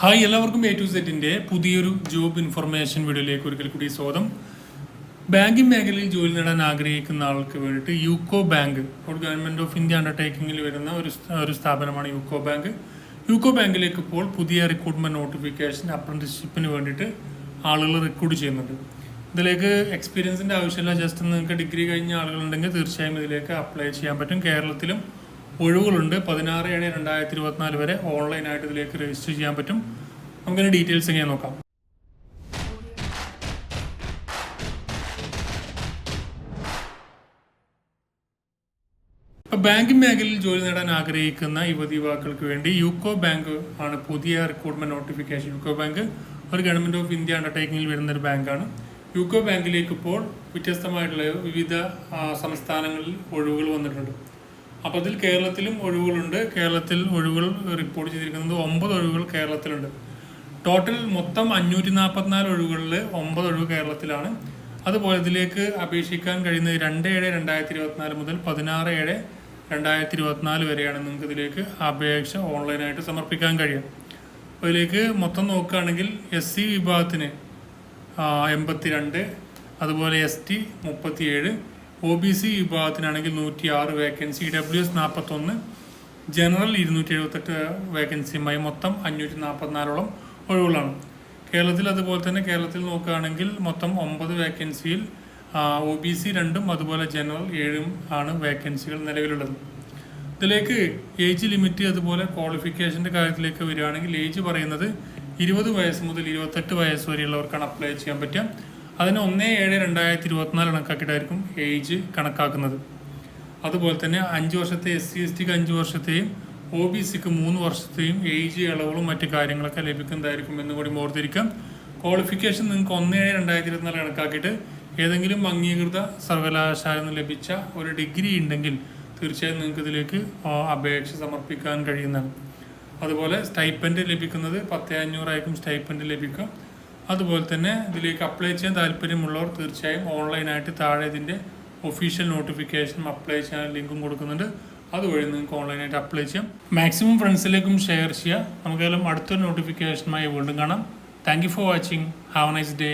Hi എല്ലാവർക്കും A to സെറ്റിന്റെ പുതിയൊരു ജോബ് ഇൻഫർമേഷൻ വീഡിയോയിലേക്ക് ഒരിക്കൽ കൂടി സ്വാഗതം. ബാങ്കിങ് മേഖലയിൽ ജോലി നേടാൻ ആഗ്രഹിക്കുന്ന ആൾക്ക് വേണ്ടിയിട്ട് യുക്കോ ബാങ്ക് ഇപ്പോൾ ഗവൺമെന്റ് ഓഫ് ഇന്ത്യ അണ്ടർടേക്കിങ്ങിൽ വരുന്ന ഒരു ഒരു സ്ഥാപനമാണ് യുക്കോ ബാങ്ക്. യുക്കോ ബാങ്കിലേക്ക് ഇപ്പോൾ പുതിയ റിക്രൂട്ട്മെന്റ് നോട്ടിഫിക്കേഷൻ അപ്രന്റിഷിപ്പിന് വേണ്ടിയിട്ട് ആളുകൾ റിക്രൂട്ട് ചെയ്യുന്നുണ്ട്. ഇതിലേക്ക് എക്സ്പീരിയൻസിന്റെ ആവശ്യമില്ല ജസ്റ്റ് നിങ്ങൾക്ക് ഡിഗ്രി കഴിഞ്ഞ ആളുകളുണ്ടെങ്കിൽ തീർച്ചയായും ഇതിലേക്ക് അപ്ലൈ ചെയ്യാൻ പറ്റും. കേരളത്തിലും ഒഴിവുകളുണ്ട്. പതിനാറ് ഏഴ് രണ്ടായിരത്തി ഇരുപത്തിനാല് വരെ ഓൺലൈനായിട്ട് ഇതിലേക്ക് രജിസ്റ്റർ ചെയ്യാൻ പറ്റും. നമുക്കിതിന് ഡീറ്റെയിൽസ് എങ്ങനെ നോക്കാം. ബാങ്കിംഗ് മേഖലയിൽ ജോലി നേടാൻ ആഗ്രഹിക്കുന്ന യുവതി യുവാക്കൾക്ക് വേണ്ടി യുക്കോ ബാങ്ക് ആണ് പുതിയ റിക്രൂട്ട്മെന്റ് നോട്ടിഫിക്കേഷൻ യുക്കോ ബാങ്ക് ഒരു ഗവൺമെന്റ് ഓഫ് ഇന്ത്യ അണ്ടർടേക്കിംഗിൽ വരുന്ന ഒരു ബാങ്കാണ്. യുക്കോ ബാങ്കിലേക്ക് ഇപ്പോൾ വ്യത്യസ്തമായിട്ടുള്ള വിവിധ സംസ്ഥാനങ്ങളിൽ ഒഴിവുകൾ വന്നിട്ടുണ്ട്. അപ്പോൾ അതിൽ കേരളത്തിലും ഒഴിവുകളുണ്ട്. കേരളത്തിൽ ഒഴിവുകൾ റിപ്പോർട്ട് ചെയ്തിരിക്കുന്നത് ഒമ്പത് ഒഴിവുകൾ കേരളത്തിലുണ്ട്. ടോട്ടൽ മൊത്തം അഞ്ഞൂറ്റി നാൽപ്പത്തിനാല് ഒഴിവുകളിൽ ഒമ്പത് ഒഴിവ് കേരളത്തിലാണ്. അതുപോലെ ഇതിലേക്ക് അപേക്ഷിക്കാൻ കഴിയുന്നത് രണ്ട് ഏഴ് രണ്ടായിരത്തി ഇരുപത്തിനാല് മുതൽ പതിനാറ് ഏഴ് രണ്ടായിരത്തി ഇരുപത്തിനാല് വരെയാണ് നിങ്ങൾക്ക് ഇതിലേക്ക് അപേക്ഷ ഓൺലൈനായിട്ട് സമർപ്പിക്കാൻ കഴിയും അപ്പോൾ ഇതിലേക്ക് മൊത്തം നോക്കുകയാണെങ്കിൽ എസ് സി വിഭാഗത്തിന് എൺപത്തി രണ്ട് അതുപോലെ എസ് ടി മുപ്പത്തിയേഴ് ഒ ബി സി വിഭാഗത്തിനാണെങ്കിൽ നൂറ്റി ആറ് വേക്കൻസി ഡബ്ല്യു എസ് നാൽപ്പത്തൊന്ന് ജനറൽ ഇരുന്നൂറ്റി എഴുപത്തെട്ട് വേക്കൻസിയുമായി മൊത്തം അഞ്ഞൂറ്റി നാൽപ്പത്തിനാലോളം ഒഴിവുകളാണ്. കേരളത്തിൽ അതുപോലെ തന്നെ കേരളത്തിൽ നോക്കുകയാണെങ്കിൽ മൊത്തം ഒമ്പത് വേക്കൻസിയിൽ ഒ ബി സി രണ്ടും അതുപോലെ ജനറൽ ഏഴും ആണ് വേക്കൻസികൾ നിലവിലുള്ളത്. ഇതിലേക്ക് ഏജ് ലിമിറ്റ് അതുപോലെ ക്വാളിഫിക്കേഷന്റെ കാര്യത്തിലേക്ക് വരികയാണെങ്കിൽ ഏജ് പറയുന്നത് ഇരുപത് വയസ്സ് മുതൽ ഇരുപത്തെട്ട് വയസ്സ് വരെയുള്ളവർക്കാണ് അപ്ലൈ ചെയ്യാൻ പറ്റുക. അതിന് ഒന്ന് ഏഴ് രണ്ടായിരത്തി ഇരുപത്തിനാല് കണക്കാക്കിയിട്ടായിരിക്കും ഏജ് കണക്കാക്കുന്നത്. അതുപോലെ തന്നെ അഞ്ച് വർഷത്തെ എസ് സി എസ് ടിക്ക് അഞ്ച് വർഷത്തെയും ഒ ബി സിക്ക് മൂന്ന് വർഷത്തെയും ഏജ് ഇളവുകളും മറ്റു കാര്യങ്ങളൊക്കെ ലഭിക്കുന്നതായിരിക്കും എന്ന് കൂടി ഓർത്തിരിക്കാം. ക്വാളിഫിക്കേഷൻ നിങ്ങൾക്ക് ഒന്ന് ഏഴ് രണ്ടായിരത്തി ഇരുപത്തിനാല് കണക്കാക്കിയിട്ട് ഏതെങ്കിലും അംഗീകൃത സർവകലാശാലയിൽ നിന്ന് ലഭിച്ച ഒരു ഡിഗ്രി ഉണ്ടെങ്കിൽ തീർച്ചയായും നിങ്ങൾക്ക് ഇതിലേക്ക് അപേക്ഷ സമർപ്പിക്കാൻ കഴിയുന്നതാണ്. അതുപോലെ സ്റ്റൈപ്പൻഡ് ലഭിക്കുന്നത് പത്ത് അഞ്ഞൂറായിരിക്കും സ്റ്റൈപ്പൻഡ് ലഭിക്കുക. അതുപോലെ തന്നെ ഇതിലേക്ക് അപ്ലൈ ചെയ്യാൻ താല്പര്യമുള്ളവർ തീർച്ചയായും ഓൺലൈനായിട്ട് താഴെ ഇതിന്റെ ഒഫീഷ്യൽ നോട്ടിഫിക്കേഷനും അപ്ലൈ ചെയ്യാൻ ലിങ്കും കൊടുക്കുന്നുണ്ട്. അതുവഴി നിങ്ങൾക്ക് ഓൺലൈനായിട്ട് അപ്ലൈ ചെയ്യാം. മാക്സിമം ഫ്രണ്ട്സിലേക്കും ഷെയർ ചെയ്യുക നമുക്കെല്ലാം അടുത്തൊരു നോട്ടിഫിക്കേഷനുമായി വീണ്ടും കാണാം. Thank you for watching have nice day